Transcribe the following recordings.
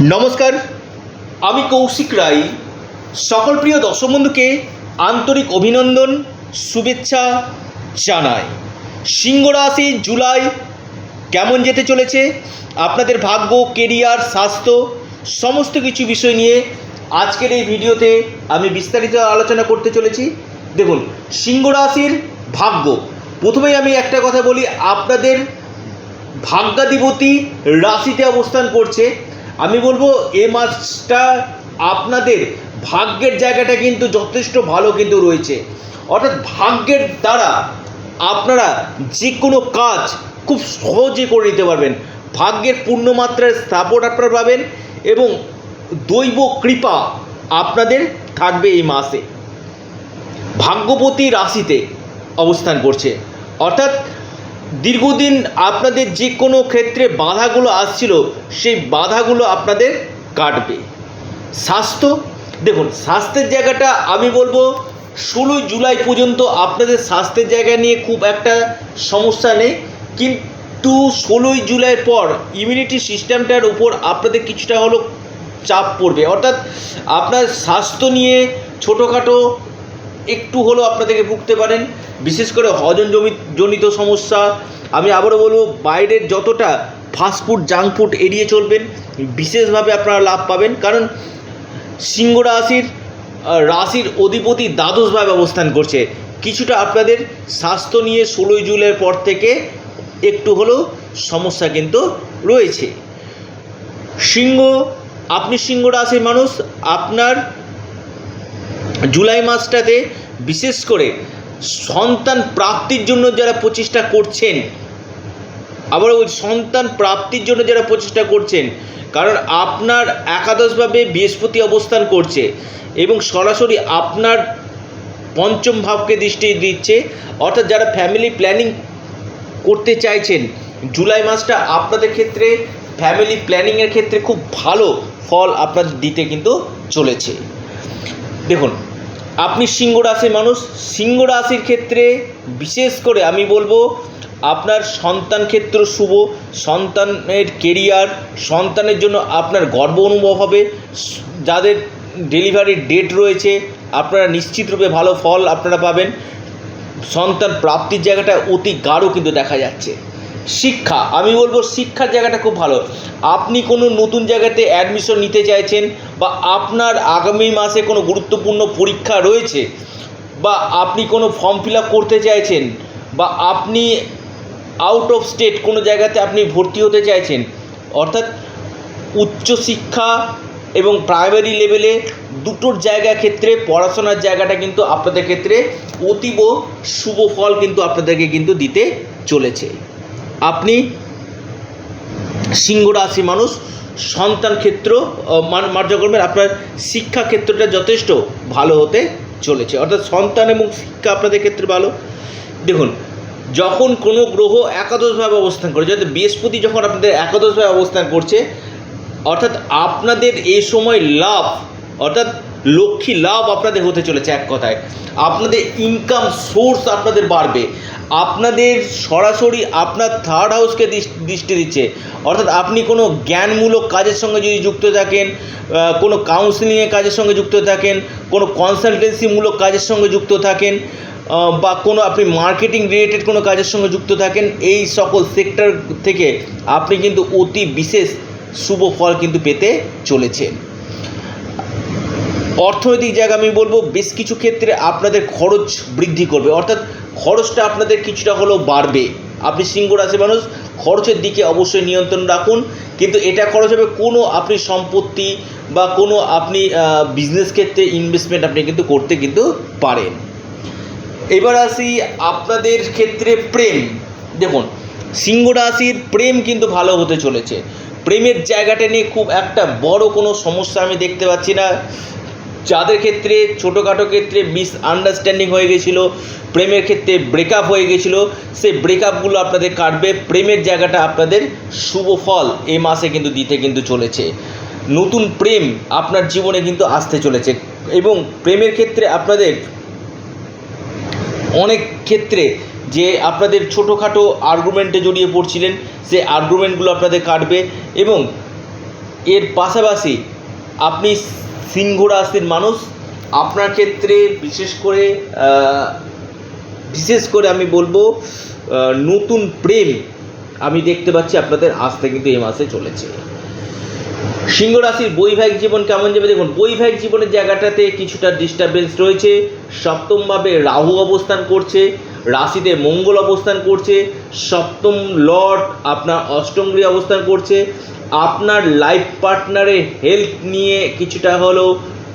নমস্কার। আমি কৌশিক রায়। সকল প্রিয় দর্শক বন্ধুকে আন্তরিক অভিনন্দন, শুভেচ্ছা জানাই। সিংহ রাশি জুলাই কেমন যেতে চলেছে? আপনাদের ভাগ্য কেরিয়ার স্বাস্থ্য, সমস্ত কিছু বিষয় নিয়ে আজকের এই ভিডিওতে আমি বিস্তারিত আলোচনা করতে চলেছি। দেখুন সিংহ রাশির ভাগ্য। প্রথমেই আমি একটা কথা বলি, আপনাদের ভাগ্যাধিপতি রাশিতে অবস্থান করছে। আমি বলব, এ মাসটা আপনাদের ভাগ্যের জায়গাটা কিন্তু যথেষ্ট ভালো কিন্তু রয়েছে। অর্থাৎ ভাগ্যের দ্বারা আপনারা যে কোনো কাজ খুব সহজে করে নিতে পারবেন। ভাগ্যের পূর্ণমাত্রার সাপোর্ট আপনারা পাবেন এবং দৈব কৃপা আপনাদের থাকবে এই মাসে। ভাগ্যবতী রাশিতে অবস্থান করছে। অর্থাৎ দীর্ঘদিন আপনাদের যে কোনো ক্ষেত্রে বাধাগুলো আসছিল, সেই বাধাগুলো আপনাদের কাটবে। স্বাস্থ্য, দেখুন, স্বাস্থ্যের জায়গাটা আমি বলব, ষোলোই জুলাই পর্যন্ত আপনাদের স্বাস্থ্যের জায়গা নিয়ে খুব একটা সমস্যা নেই। কিন্তু ষোলোই জুলাইয়ের পর ইমিউনিটি সিস্টেমটার উপর আপনাদের কিছুটা হলো চাপ পড়বে। অর্থাৎ আপনার স্বাস্থ্য নিয়ে ছোটোখাটো একটু হলেও আপনাদেরকে ভুগতে পারেন। বিশেষ করে হজম জমি- জনিত সমস্যা। আমি আবারও বলব, বাইরের যতটা ফাস্টফুড জাঙ্ক ফুড এড়িয়ে চলবেন, বিশেষভাবে আপনারা লাভ পাবেন। কারণ সিংহ রাশির রাশির অধিপতি দ্বাদশভাবে অবস্থান করছে। কিছুটা আপনাদের স্বাস্থ্য নিয়ে ষোলোই জুলাইয়ের পর থেকে একটু হলেও সমস্যা কিন্তু রয়েছে। সিংহ, আপনি সিংহ রাশির মানুষ, আপনার জুলাই মাসটাতে বিশেষ করে সন্তান প্রাপ্তির জন্য যারা প্রচেষ্টা করছেন, আবার ওই সন্তান প্রাপ্তির জন্য যারা প্রচেষ্টা করছেন, কারণ আপনার একাদশভাবে বৃহস্পতি অবস্থান করছে এবং সরাসরি আপনার পঞ্চম ভাবকে দৃষ্টি দিচ্ছে, অর্থাৎ যারা ফ্যামিলি প্ল্যানিং করতে চাইছেন, জুলাই মাসটা আপনাদের ক্ষেত্রে ফ্যামিলি প্ল্যানিংয়ের ক্ষেত্রে খুব ভালো ফল আপনাদের দিতে কিন্তু চলেছে। দেখুন, আপনি সিংহ রাশির মানুষ, সিংহ রাশির ক্ষেত্রে বিশেষ করে আমি বলব আপনার সন্তান ক্ষেত্র শুভ, সন্তানের কেরিয়ার সন্তানের জন্য আপনার গর্ব অনুভব হবে, যাদের ডেলিভারির ডেট রয়েছে, আপনারা নিশ্চিতরূপে ভালো ফল আপনারা পাবেন। সন্তান প্রাপ্তির জায়গাটা অতি গাঢ় কিন্তু দেখা যাচ্ছে। শিক্ষা। আমি বলব শিক্ষার জায়গাটা খুব ভালো। আপনি কোনো নতুন জায়গাতে অ্যাডমিশন নিতে চাইছেন বা আপনার আগামী মাসে কোনো গুরুত্বপূর্ণ পরীক্ষা রয়েছে বা আপনি কোনো ফর্ম ফিল আপ করতে চাইছেন বা আপনি আউট অফ স্টেট কোনো জায়গাতে আপনি ভর্তি হতে চাইছেন, অর্থাৎ উচ্চশিক্ষা এবং প্রাইমারি লেভেলে দুটোর জায়গা ক্ষেত্রে পড়াশোনার জায়গাটা কিন্তু আপনাদের ক্ষেত্রে অতীব শুভ ফল কিন্তু আপনাদেরকে কিন্তু দিতে চলেছে। আপনি সিংহ রাশি মানুষ, সন্তান ক্ষেত্র করবেন আপনার শিক্ষা ক্ষেত্রটা যথেষ্ট ভালো হতে চলেছে। অর্থাৎ সন্তান এবং শিক্ষা আপনাদের ক্ষেত্রে ভালো। দেখুন, যখন কোনো গ্রহ একাদশভাবে অবস্থান করে যাতে বৃহস্পতি যখন আপনাদের একাদশভাবে অবস্থান করছে, অর্থাৎ আপনাদের এই সময় লাভ, অর্থাৎ লক্ষ্মী লাভ আপনাদের হতে চলেছে এক কথায়। আপনাদের ইনকাম সোর্স আপনাদের বাড়বে। আপনাদের সরাসরি আপনার থার্ড হাউসকে দৃষ্টি দিচ্ছে। অর্থাৎ আপনি কোনো জ্ঞানমূলক কাজের সঙ্গে যদি যুক্ত থাকেন কোনো কাউন্সিলিংয়ের কাজের সঙ্গে যুক্ত থাকেন, কোনো কনসালটেন্সিমূলক কাজের সঙ্গে যুক্ত থাকেন বা কোনো আপনি মার্কেটিং রিলেটেড কোনো কাজের সঙ্গে যুক্ত থাকেন, এই সকল সেক্টর থেকে আপনি কিন্তু অতি বিশেষ শুভ ফল কিন্তু পেতে চলেছেন। অর্থনৈতিক জায়গা আমি বলব, বেশ কিছু ক্ষেত্রে আপনাদের খরচ বৃদ্ধি করবে। অর্থাৎ খরচটা আপনাদের কিছুটা হলেও বাড়বে। আপনি সিংহ রাশি মানুষ, খরচের দিকে অবশ্যই নিয়ন্ত্রণ রাখুন। কিন্তু এটা খরচ হবে কোনো আপনি সম্পত্তি বা কোনো আপনি বিজনেস ক্ষেত্রে ইনভেস্টমেন্ট আপনি কিন্তু করতে কিন্তু পারেন। এবার আসি আপনাদের ক্ষেত্রে প্রেম। দেখুন, সিংহ রাশির প্রেম কিন্তু ভালো হতে চলেছে। প্রেমের জায়গাটা নিয়ে খুব একটা বড় কোনো সমস্যা আমি দেখতে পাচ্ছি না। যাদের ক্ষেত্রে, ছোটোখাটো ক্ষেত্রে মিস আন্ডারস্ট্যান্ডিং হয়ে গেছিল, প্রেমের ক্ষেত্রে ব্রেকআপ হয়ে গেছিল, সেই ব্রেকআপগুলো আপনাদের কাটবে। প্রেমের জায়গাটা আপনাদের শুভ ফল এই মাসে কিন্তু দিতে কিন্তু চলেছে। নতুন প্রেম আপনার জীবনে কিন্তু আসতে চলেছে এবং প্রেমের ক্ষেত্রে আপনাদের অনেক ক্ষেত্রে যে আপনাদের ছোটোখাটো আর্গুমেন্টে জড়িয়ে পড়ছিলেন সে আর্গুমেন্টগুলো আপনাদের কাটবে এবং এর পাশাপাশি আপনি সিংহ রাশির মানুষ, আপনার ক্ষেত্রে বিশেষ করে বিশেষ করে আমি বলব নতুন প্রেম আমি দেখতে পাচ্ছি আপনাদের আসতে কিন্তু এই মাসে চলেছে। সিংহ রাশির বৈবাহিক জীবন কেমন যাবে? দেখুন, বৈবাহিক জীবনের জায়গাটাতে কিছুটা ডিস্টারবেন্স রয়েছে। সপ্তমভাবে রাহু অবস্থান করছে। রাশিতে মঙ্গল অবস্থান করছে, সপ্তম লর্ড আপনার অষ্টম গৃহে অবস্থান করছে। আপনার লাইফ পার্টনারের হেল্প নিয়ে কিছুটা হলেও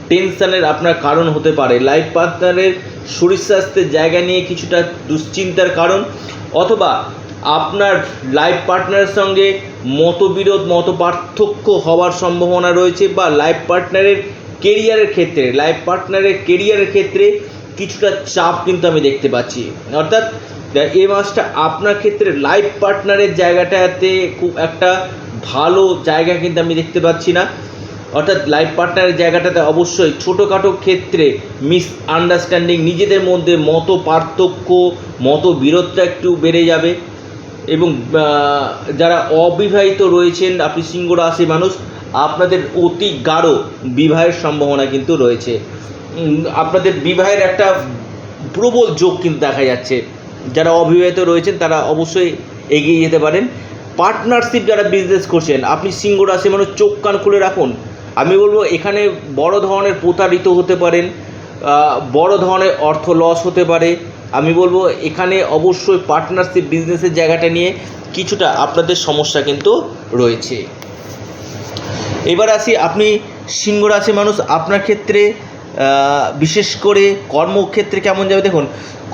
টেনশানের আপনার কারণ হতে পারে। লাইফ পার্টনারের শরীর স্বাস্থ্যের জায়গা নিয়ে কিছুটা দুশ্চিন্তার কারণ, অথবা আপনার লাইফ পার্টনারের সঙ্গে মতবিরোধ মত পার্থক্য হওয়ার সম্ভাবনা রয়েছে, বা লাইফ পার্টনারের কেরিয়ারের ক্ষেত্রে, লাইফ পার্টনারের কেরিয়ারের ক্ষেত্রে কিছুটা চাপ কিন্তু আমি দেখতে পাচ্ছি। অর্থাৎ এই মাসটা আপনার ক্ষেত্রে লাইফ পার্টনারের জায়গাটাতে খুব একটা ভালো জায়গা কিন্তু আমি দেখতে পাচ্ছি না। অর্থাৎ লাইফ পার্টনারের জায়গাটাতে অবশ্যই ছোটোখাটো ক্ষেত্রে মিস আন্ডারস্ট্যান্ডিং নিজেদের মধ্যে মত পার্থক্য, মত বিরোধটা একটু বেড়ে যাবে। এবং যারা অবিবাহিত রয়েছেন, আপনি সিংহ রাশি মানুষ, আপনাদের অতি গাঢ় বিবাহের সম্ভাবনা কিন্তু রয়েছে। আপনাদের বিবাহের একটা প্রবল যোগ কিন্তু দেখা যাচ্ছে। যারা অবিবাহিত রয়েছেন, তারা অবশ্যই এগিয়ে যেতে পারেন। পার্টনারশিপ যারা বিজনেস করছেন, আপনি সিংহ রাশি মানুষ, চোখ কান খুলে রাখুন। আমি বলব, এখানে বড় ধরনের প্রতারিত হতে পারেন বড় ধরনের অর্থ লস হতে পারে। আমি বলব, এখানে অবশ্যই পার্টনারশিপ বিজনেসের জায়গাটা নিয়ে কিছুটা আপনাদের সমস্যা কিন্তু রয়েছে। এবার আসি, আপনি সিংহ রাশি মানুষ, আপনার ক্ষেত্রে বিশেষ করে কর্মক্ষেত্রে কেমন যাবে? দেখুন,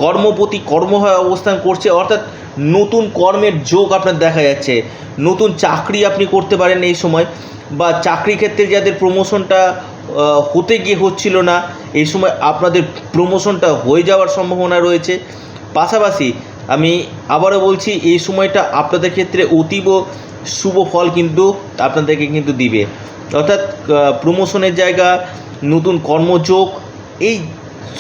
কর্মপতি কর্ম হয়ে অবস্থান করছে, অর্থাৎ নতুন কর্মের যোগ আপনার দেখা যাচ্ছে। নতুন চাকরি আপনি করতে পারেন এই সময়, বা চাকরি ক্ষেত্রে যাদের প্রমোশনটা হতে গিয়ে হচ্ছিল না, এই সময় আপনাদের প্রমোশনটা হয়ে যাওয়ার সম্ভাবনা রয়েছে। পাশাপাশি আমি আবারও বলছি, এই সময়টা আপনাদের ক্ষেত্রে অতীব শুভ ফল কিন্তু আপনাদেরকে কিন্তু দিবে। অর্থাৎ প্রমোশনের জায়গা নতুন কর্মযোগ, এই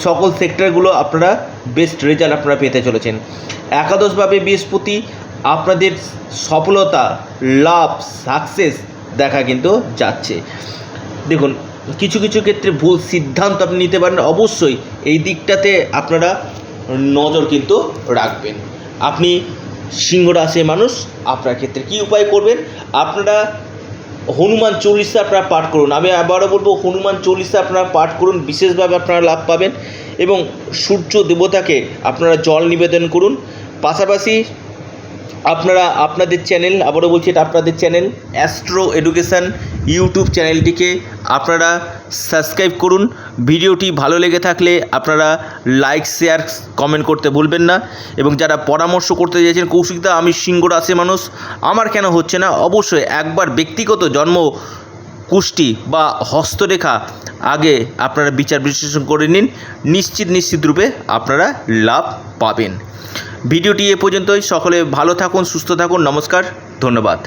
সকল সেক্টরগুলো আপনারা বেস্ট রেজাল্ট আপনারা পেতে চলেছেন। একাদশভাবে বৃহস্পতি, আপনাদের সফলতা, লাভ সাকসেস দেখা কিন্তু যাচ্ছে। দেখুন, কিছু কিছু ক্ষেত্রে ভুল সিদ্ধান্ত আপনি নিতে পারেন, অবশ্যই এই দিকটাতে আপনারা নজর কিন্তু রাখবেন। আপনি সিংহ রাশির মানুষ, আপনার ক্ষেত্রে কী উপায় করবেন? আপনারা হনুমান চল্লিশা আপনারা পাঠ করুন। আমি আবারও বলব, হনুমান চল্লিশা আপনারা পাঠ করুন, বিশেষভাবে আপনারা লাভ পাবেন এবং সূর্য দেবতাকে আপনারা জল নিবেদন করুন। পাশাপাশি আপনারা আপনাদের চ্যানেল, আবারও বলছি এটা আপনাদের চ্যানেল, অ্যাস্ট্রো এডুকেশান ইউটিউব চ্যানেলটিকে আপনারা সাবস্ক্রাইব করুন। ভিডিওটি ভালো লেগে থাকলে আপনারা লাইক, শেয়ার, কমেন্ট করতে ভুলবেন না। এবং যারা পরামর্শ করতে চাইছেন কৌশিকদা, আমি সিংহ রাশি মানুষ, আমার কেন হচ্ছে না? অবশ্যই একবার ব্যক্তিগত জন্ম, কুষ্টি বা হস্তরেখা আগে আপনারা বিচার বিশ্লেষণ করে নিন। নিশ্চিত নিশ্চিত রূপে আপনারা লাভ পাবেন। ভিডিওটি এ পর্যন্তই। সকলে ভালো থাকুন, সুস্থ থাকুন। নমস্কার, ধন্যবাদ।